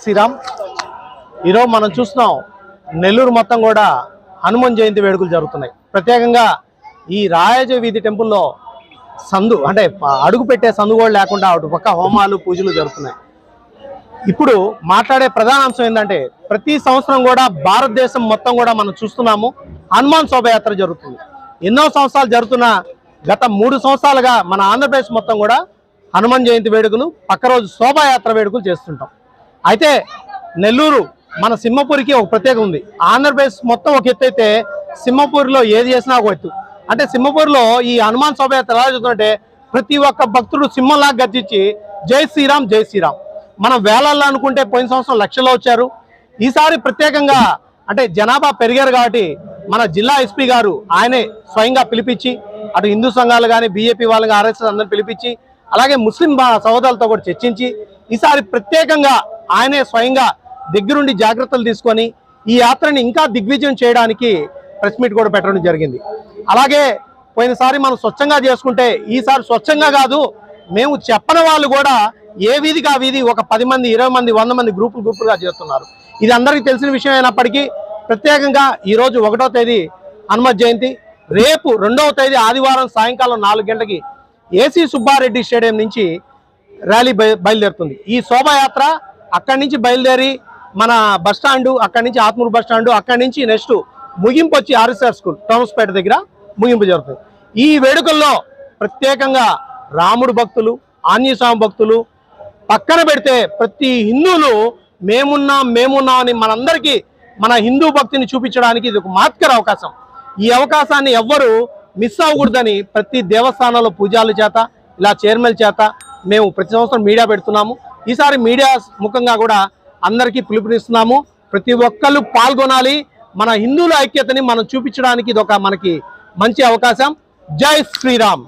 శ్రీరామ్ ఈరోజు మనం చూస్తున్నాం నెల్లూరు మొత్తం కూడా హనుమాన్ జయంతి వేడుకలు జరుగుతున్నాయి. ప్రత్యేకంగా ఈ రాయజ వీధి టెంపుల్లో సందు అంటే అడుగు పెట్టే సందు కూడా లేకుండా అటు పక్క హోమాలు పూజలు జరుగుతున్నాయి. ఇప్పుడు మాట్లాడే ప్రధాన అంశం ఏంటంటే ప్రతి సంవత్సరం కూడా భారతదేశం మొత్తం కూడా మనం చూస్తున్నాము హనుమాన్ శోభయాత్ర జరుగుతుంది. ఎన్నో సంవత్సరాలు జరుగుతున్న గత మూడు సంవత్సరాలుగా మన ఆంధ్రప్రదేశ్ మొత్తం కూడా హనుమాన్ జయంతి వేడుకలు పక్క రోజు శోభాయాత్ర వేడుకలు చేస్తుంటాం. అయితే నెల్లూరు మన సింహపూరికి ఒక ప్రత్యేకం ఉంది. ఆంధ్రప్రదేశ్ మొత్తం ఒక ఎత్తు అయితే సింహపూర్లో ఏది చేసినా ఒక ఎత్తు. అంటే సింహపూర్లో ఈ హనుమాన్ శోభయాత్ర ఎలా జరుగుతుందంటే ప్రతి ఒక్క భక్తుడు సింహంలాగా గర్జించి జై శ్రీరామ్ జై శ్రీరామ్. మనం వేలల్లో అనుకుంటే పోయిన సంవత్సరం లక్షల్లో వచ్చారు. ఈసారి ప్రత్యేకంగా అంటే జనాభా పెరిగారు కాబట్టి మన జిల్లా ఎస్పీ గారు ఆయనే స్వయంగా పిలిపించి అటు హిందూ సంఘాలు కానీ బీజేపీ వాళ్ళని ఆర్ఎస్ఎస్ అందరిని పిలిపించి అలాగే ముస్లిం సహోదరులతో సోదరులతో కూడా చర్చించి ఈసారి ప్రత్యేకంగా ఆయనే స్వయంగా దగ్గరుండి జాగ్రత్తలు తీసుకొని ఈ యాత్రని ఇంకా దిగ్విజయం చేయడానికి ప్రెస్ మీట్ కూడా పెట్టడం జరిగింది. అలాగే పోయినసారి మనం స్వచ్ఛంగా చేసుకుంటే ఈసారి స్వచ్ఛంగా కాదు మేము చెప్పని వాళ్ళు కూడా ఏ వీధికి ఆ వీధి ఒక పది మంది ఇరవై మంది వంద మంది గ్రూపులు గ్రూపులుగా చేస్తున్నారు. ఇది అందరికీ తెలిసిన విషయం అయినప్పటికీ ప్రత్యేకంగా ఈరోజు ఒకటో తేదీ హనుమత్ జయంతి. రేపు రెండవ తేదీ ఆదివారం సాయంకాలం నాలుగు గంటలకి ఏసీ సుబ్బారెడ్డి స్టేడియం నుంచి ర్యాలీ బయ- బయలుదేరుతుంది. ఈ శోభాయాత్ర అక్కడి నుంచి బయలుదేరి మన బస్ స్టాండ్ అక్కడి నుంచి ఆత్మూరు బస్ స్టాండ్ అక్కడి నుంచి నెక్స్ట్ ముగింపు వచ్చి ఆర్ఎస్ఆర్ స్కూల్ టౌన్స్పేట దగ్గర ముగింపు జరుగుతుంది. ఈ వేడుకల్లో ప్రత్యేకంగా రాముడు భక్తులు ఆంజనేయస్వామి భక్తులు పక్కన పెడితే ప్రతి హిందువులు మేమున్నాం మేమున్నాం అని మనందరికీ మన హిందూ భక్తిని చూపించడానికి ఇది ఒక మాత్కర అవకాశం. ఈ అవకాశాన్ని ఎవ్వరు మిస్ అవ్వకూడదని ప్రతి దేవస్థానంలో పూజాల చేత ఇలా చైర్మన్ చేత మేము ప్రతి సంవత్సరం మీడియా పెడుతున్నాము. ఈసారి మీడియా ముఖంగా కూడా అందరికీ పిలుపునిస్తున్నాము. ప్రతి ఒక్కళ్ళు పాల్గొనాలి. మన హిందువుల ఐక్యతని మనం చూపించడానికి ఇది ఒక మనకి మంచి అవకాశం. జై శ్రీరామ్.